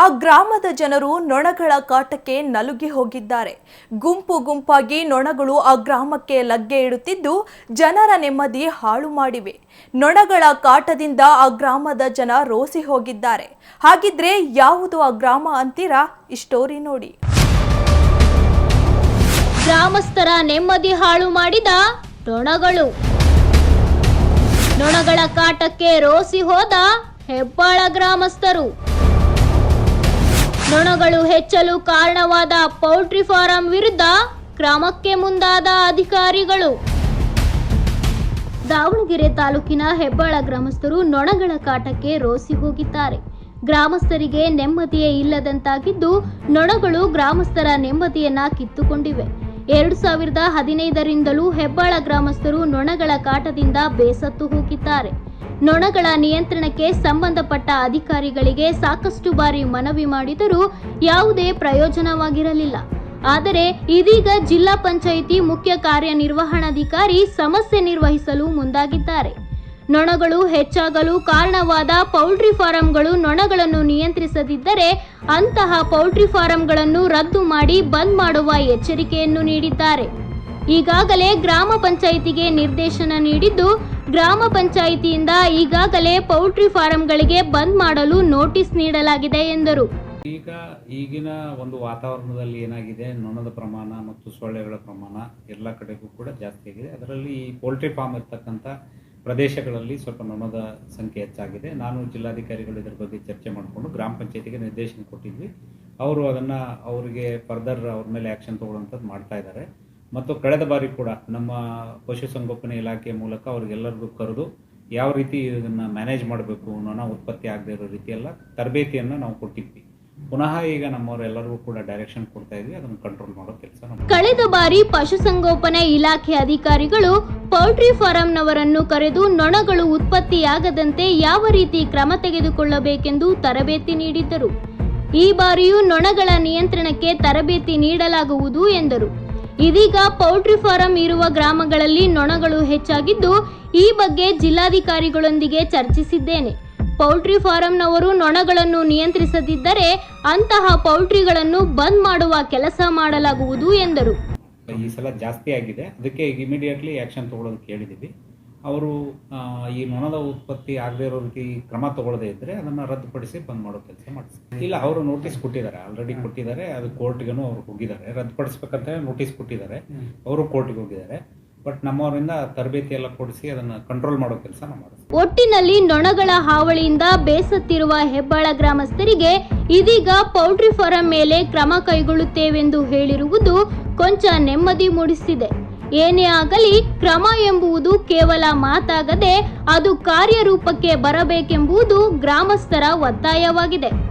ಆ ಗ್ರಾಮದ ಜನರು ನೊಣಗಳ ಕಾಟಕ್ಕೆ ನಲುಗಿ ಹೋಗಿದ್ದಾರೆ. ಗುಂಪು ಗುಂಪಾಗಿ ನೊಣಗಳು ಆ ಗ್ರಾಮಕ್ಕೆ ಲಗ್ಗೆ ಇಡುತ್ತಿದ್ದು ಜನರ ನೆಮ್ಮದಿ ಹಾಳು ಮಾಡಿವೆ. ನೊಣಗಳ ಕಾಟದಿಂದ ಆ ಗ್ರಾಮದ ಜನ ರೋಸಿ ಹೋಗಿದ್ದಾರೆ. ಹಾಗಿದ್ರೆ ಯಾವುದು ಆ ಗ್ರಾಮ ಅಂತೀರಾ? ಈ ಸ್ಟೋರಿ ನೋಡಿ. ಗ್ರಾಮಸ್ಥರ ನೆಮ್ಮದಿ ಹಾಳು ಮಾಡಿದ ನೊಣಗಳು. ನೊಣಗಳ ಕಾಟಕ್ಕೆ ರೋಸಿ ಹೋದ ಹೆಬ್ಬಾಳ ಗ್ರಾಮಸ್ಥರು. ನೊಣಗಳು ಹೆಚ್ಚಲು ಕಾರಣವಾದ ಪೌಲ್ಟ್ರಿ ಫಾರಂ ವಿರುದ್ಧ ಕ್ರಮಕ್ಕೆ ಮುಂದಾದ ಅಧಿಕಾರಿಗಳು. ದಾವಣಗೆರೆ ತಾಲೂಕಿನ ಹೆಬ್ಬಾಳ ಗ್ರಾಮಸ್ಥರು ನೊಣಗಳ ಕಾಟಕ್ಕೆ ರೋಸಿ ಹೋಗಿದ್ದಾರೆ. ಗ್ರಾಮಸ್ಥರಿಗೆ ನೆಮ್ಮದಿಯೇ ಇಲ್ಲದಂತಾಗಿದ್ದು, ನೊಣಗಳು ಗ್ರಾಮಸ್ಥರ ನೆಮ್ಮದಿಯನ್ನ ಕಿತ್ತುಕೊಂಡಿವೆ. ಎರಡು ಸಾವಿರದ ಹದಿನೈದರಿಂದಲೂ ಹೆಬ್ಬಾಳ ಗ್ರಾಮಸ್ಥರು ನೊಣಗಳ ಕಾಟದಿಂದ ಬೇಸತ್ತು ಹೋಗಿದ್ದಾರೆ. ನೊಣಗಳ ನಿಯಂತ್ರಣಕ್ಕೆ ಸಂಬಂಧಪಟ್ಟ ಅಧಿಕಾರಿಗಳಿಗೆ ಸಾಕಷ್ಟು ಬಾರಿ ಮನವಿ ಮಾಡಿದರೂ ಯಾವುದೇ ಪ್ರಯೋಜನವಾಗಿರಲಿಲ್ಲ. ಆದರೆ ಇದೀಗ ಜಿಲ್ಲಾ ಪಂಚಾಯಿತಿ ಮುಖ್ಯ ಕಾರ್ಯನಿರ್ವಹಣಾಧಿಕಾರಿ ಸಮಸ್ಯೆ ನಿರ್ವಹಿಸಲು ಮುಂದಾಗಿದ್ದಾರೆ. ನೊಣಗಳು ಹೆಚ್ಚಾಗಲು ಕಾರಣವಾದ ಪೌಲ್ಟ್ರಿ ಫಾರಂಗಳು ನೊಣಗಳನ್ನು ನಿಯಂತ್ರಿಸದಿದ್ದರೆ ಅಂತಹ ಪೌಲ್ಟ್ರಿ ಫಾರಂಗಳನ್ನು ರದ್ದು ಮಾಡಿ ಬಂದ್ ಮಾಡುವ ಎಚ್ಚರಿಕೆಯನ್ನು ನೀಡಿದ್ದಾರೆ. ಈಗಾಗಲೇ ಗ್ರಾಮ ಪಂಚಾಯಿತಿಗೆ ನಿರ್ದೇಶನ ನೀಡಿದ್ದು ಗ್ರಾಮ ಪಂಚಾಯಿತಿಯಿಂದ ಈಗಾಗಲೇ ಪೌಲ್ಟ್ರಿ ಫಾರಂಗಳಿಗೆ ಬಂದ್ ಮಾಡಲು ನೋಟಿಸ್ ನೀಡಲಾಗಿದೆ ಎಂದರು. ಈಗ ಈಗಿನ ಒಂದು ವಾತಾವರಣದಲ್ಲಿ ಏನಾಗಿದೆ? ನೊಣದ ಪ್ರಮಾಣ ಮತ್ತು ಸೊಳ್ಳೆಗಳ ಪ್ರಮಾಣ ಎಲ್ಲ ಕಡೆಗೂ ಕೂಡ ಜಾಸ್ತಿ ಆಗಿದೆ. ಅದರಲ್ಲಿ ಈ ಪೋಲ್ಟ್ರಿ ಫಾರ್ಮ್ ಇರ್ತಕ್ಕಂಥ ಪ್ರದೇಶಗಳಲ್ಲಿ ಸ್ವಲ್ಪ ನೊಣದ ಸಂಖ್ಯೆ ಹೆಚ್ಚಾಗಿದೆ. ನಾನು ಜಿಲ್ಲಾಧಿಕಾರಿಗಳು ಇದರ ಬಗ್ಗೆ ಚರ್ಚೆ ಮಾಡಿಕೊಂಡು ಗ್ರಾಮ ಪಂಚಾಯತಿಗೆ ನಿರ್ದೇಶನ ಕೊಟ್ಟಿದ್ವಿ. ಅವರು ಅದನ್ನು ಅವರಿಗೆ ಫರ್ದರ್ ಅವ್ರ ಮೇಲೆ ಆ್ಯಕ್ಷನ್ ತೊಗೊಳ್ಳೋಂಥದ್ದು ಮಾಡ್ತಾ ಇದ್ದಾರೆ. ಮತ್ತು ಕಳೆದ ಬಾರಿ ಕೂಡ ನಮ್ಮ ಪಶುಸಂಗೋಪನೆ ಇಲಾಖೆ ಮೂಲಕ ಅವ್ರಿಗೆಲ್ಲರಿಗೂ ಕರೆದು ಯಾವ ರೀತಿ ಇದನ್ನು ಮ್ಯಾನೇಜ್ ಮಾಡಬೇಕು ಅನ್ನೋಣ ಉತ್ಪತ್ತಿ ಆಗದೇ ಇರೋ ರೀತಿಯೆಲ್ಲ ತರಬೇತಿಯನ್ನು ನಾವು ಕೊಟ್ಟಿದ್ವಿ. ಪುನಃ ಈಗ ನಮ್ಮವರೆಲ್ಲರಿಗೂ ಕೂಡ ಡೈರೆಕ್ಷನ್ ಕೊಡ್ತಾ ಇದ್ವಿ, ಅದನ್ನು ಕಂಟ್ರೋಲ್ ಮಾಡೋ ಕೆಲಸ ಕಳೆದ ಬಾರಿ ಪಶುಸಂಗೋಪನೆ ಇಲಾಖೆ ಅಧಿಕಾರಿಗಳು ಪೌಲ್ಟ್ರಿ ಫಾರಂನವರನ್ನು ಕರೆದು ನೊಣಗಳು ಉತ್ಪತ್ತಿಯಾಗದಂತೆ ಯಾವ ರೀತಿ ಕ್ರಮ ತೆಗೆದುಕೊಳ್ಳಬೇಕೆಂದು ತರಬೇತಿ ನೀಡಿದ್ದರು. ಈ ಬಾರಿಯೂ ನೊಣಗಳ ನಿಯಂತ್ರಣಕ್ಕೆ ತರಬೇತಿ ನೀಡಲಾಗುವುದು ಎಂದರು. ಇದೀಗ ಪೌಲ್ಟ್ರಿ ಫಾರಂ ಇರುವ ಗ್ರಾಮಗಳಲ್ಲಿ ನೊಣಗಳು ಹೆಚ್ಚಾಗಿದ್ದು, ಈ ಬಗ್ಗೆ ಜಿಲ್ಲಾಧಿಕಾರಿಗಳೊಂದಿಗೆ ಚರ್ಚಿಸಿದ್ದೇನೆ. ಪೌಲ್ಟ್ರಿ ಫಾರಂನವರು ನೊಣಗಳನ್ನು ನಿಯಂತ್ರಿಸದಿದ್ದರೆ ಅಂತಹ ಪೌಲ್ಟ್ರಿಗಳನ್ನು ಬಂದ್ ಮಾಡುವ ಕೆಲಸ ಮಾಡಲಾಗುವುದು ಎಂದರು. ಈ ಸಲ ಜಾಸ್ತಿ ಆಗಿದೆ. ಅದಕ್ಕೆ ಇಮಿಡಿಯೇಟ್ಲಿ ಆಕ್ಷನ್ ತಗೊಳ್ಳೋದಕ್ಕೆ ಹೇಳಿದ್ದೀವಿ. ಅವರು ಈ ನೊಣದ ಉತ್ಪತ್ತಿ ಆಗದೇ ಇರೋ ರೀತಿ ಕ್ರಮ ತಗೊಳ್ಳದೇ ಇದ್ದರೆ ಅದನ್ನು ರದ್ದುಪಡಿಸಿ ಬಂದ್ ಮಾಡೋ ಕೆಲಸ ಮಾಡಿಸ್ತಾರೆ ಇಲ್ಲ ಅವರು ನೋಟಿಸ್ ಕೊಟ್ಟಿದ್ದಾರೆ ಆಲ್ರೆಡಿ ಕೊಟ್ಟಿದ್ದಾರೆ ಅದು ಕೋರ್ಟ್ಗೂ ಅವ್ರು ಹೋಗಿದ್ದಾರೆ. ರದ್ದುಪಡಿಸ್ಬೇಕಂತ ನೋಟಿಸ್ ಕೊಟ್ಟಿದ್ದಾರೆ. ಅವರು ಕೋರ್ಟ್ಗೆ ಹೋಗಿದ್ದಾರೆ. ಬಟ್ ನಮ್ಮವರಿಂದ ತರಬೇತಿ ಎಲ್ಲ ಕೊಡಿಸಿ ಅದನ್ನು ಕಂಟ್ರೋಲ್ ಮಾಡೋ ಕೆಲಸ ನಾವು ಒಟ್ಟಿನಲ್ಲಿ ನೊಣಗಳ ಹಾವಳಿಯಿಂದ ಬೇಸತ್ತಿರುವ ಹೆಬ್ಬಾಳ ಗ್ರಾಮಸ್ಥರಿಗೆ ಇದೀಗ ಪೌಲ್ಟ್ರಿ ಫಾರಂ ಮೇಲೆ ಕ್ರಮ ಕೈಗೊಳ್ಳುತ್ತೇವೆಂದು ಹೇಳಿರುವುದು ಕೊಂಚ ನೆಮ್ಮದಿ ಮೂಡಿಸಿದೆ. ಏನೇ ಆಗಲಿ ಕ್ರಮ ಎಂಬುವುದು ಕೇವಲ ಮಾತಾಗದೆ ಅದು ಕಾರ್ಯರೂಪಕ್ಕೆ ಬರಬೇಕೆಂಬುದು ಗ್ರಾಮಸ್ಥರ ಒತ್ತಾಯವಾಗಿದೆ.